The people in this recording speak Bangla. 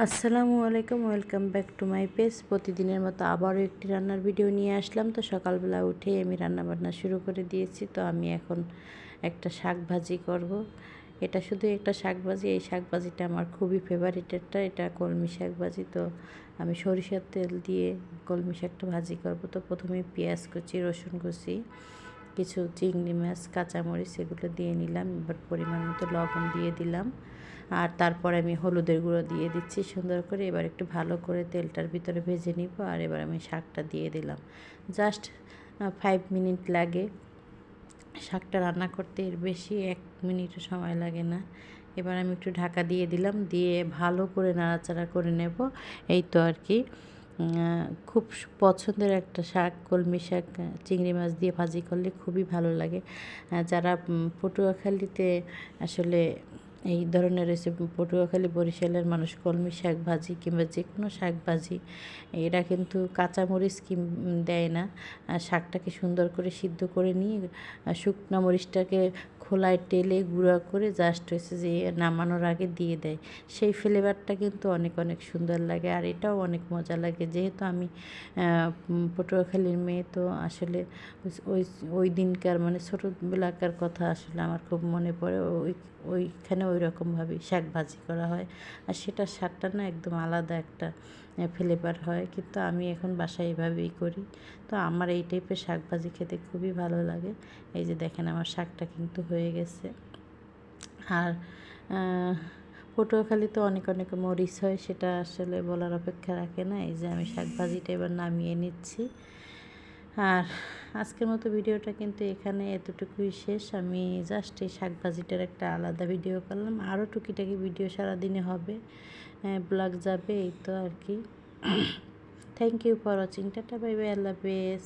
আসসালামু আলাইকুম, welcome back to my page. প্রতিদিনের মতো আবারও একটি রান্নার ভিডিও নিয়ে আসলাম। তো সকালবেলা উঠেই আমি রান্না বান্না শুরু করে দিয়েছি। তো আমি এখন একটা শাক ভাজি করব। এটা শুধু একটা শাক ভাজি, এই শাক ভাজিটা আমার খুবই ফেভারিট একটা। এটা কলমি শাক ভাজি। তো আমি সরিষার তেল দিয়ে কলমি শাকটা ভাজি করব। তো প্রথমে পেঁয়াজ কুচি, রসুন কুচি কিছু চিংড়ি মাছ, কাঁচামরিচ এগুলো দিয়ে নিলাম। এবার পরিমাণ মতো লবণ দিয়ে দিলাম। আর তারপর আমি হলুদের গুঁড়ো দিয়ে দিচ্ছি সুন্দর করে। এবার একটু ভালো করে তেলটার ভিতরে ভেজে নিব আর এবার আমি শাকটা দিয়ে দিলাম। জাস্ট ফাইভ মিনিট লাগে। শাকটা রান্না করতে এর বেশি এক মিনিটও সময় লাগে না। এবার আমি একটু ঢাকা দিয়ে দিলাম। দিয়ে ভালো করে নাড়াচাড়া করে নেব। এই তো আর কি। খুব পছন্দের একটা শাক, কলমি শাক চিংড়ি মাছ দিয়ে ভাজি করলে খুবই ভালো লাগে। যারা পটুয়াখালীতে আসলে এই ধরনের রেসিপি পটুয়াখালী বরিশালের মানুষ কলমি শাক ভাজি কিংবা যে কোনো শাক ভাজি, এরা কিন্তু কাঁচামরিচ কি দেয় না। শাকটাকে সুন্দর করে সিদ্ধ করে নিয়ে শুকনো মরিচটাকে খোলায় টেলে গুঁড়া করে জাস্ট হয়েছে যে নামানোর আগে দিয়ে দেয়। সেই ফ্লেভারটা কিন্তু অনেক অনেক সুন্দর লাগে আর এটাও অনেক মজা লাগে। যেহেতু আমি পটুয়াখালীর মেয়ে, তো আসলে ওই ওই দিনকার মানে ছোটোবেলাকার কথা আসলে আমার খুব মনে পড়ে। ওই, ওইখানে ওই রকমভাবেই শাক ভাজি করা হয়। আর সেটা স্বাদটা না একদম আলাদা একটা। ফ্লেভার হয়। কিন্তু আমি এখন বাসায় এভাবেই করি। তো আমার এই টাইপের শাক ভাজি খেতে খুবই ভালো লাগে। এই যে দেখেন আমার শাকটা কিন্তু হয়ে গেছে। আর পটুয়াখালীতে অনেক অনেক মরিচ হয়, সেটা আসলে বলার অপেক্ষা রাখে না। এই যে আমি শাক ভাজিটা এবার নামিয়ে নিচ্ছি। আর আজকের মতো ভিডিওটা কিন্তু এখানে এতটুকুই শেষ। আমি জাস্ট এই শাক ভাজিটার একটা আলাদা ভিডিও করলাম। আরও টুকিটাকি ভিডিও সারাদিনে হবে। ব্লগ যাবে, এই তো আর কি। Thank you for watching tata bye bye আল্লাহ হাফেজ।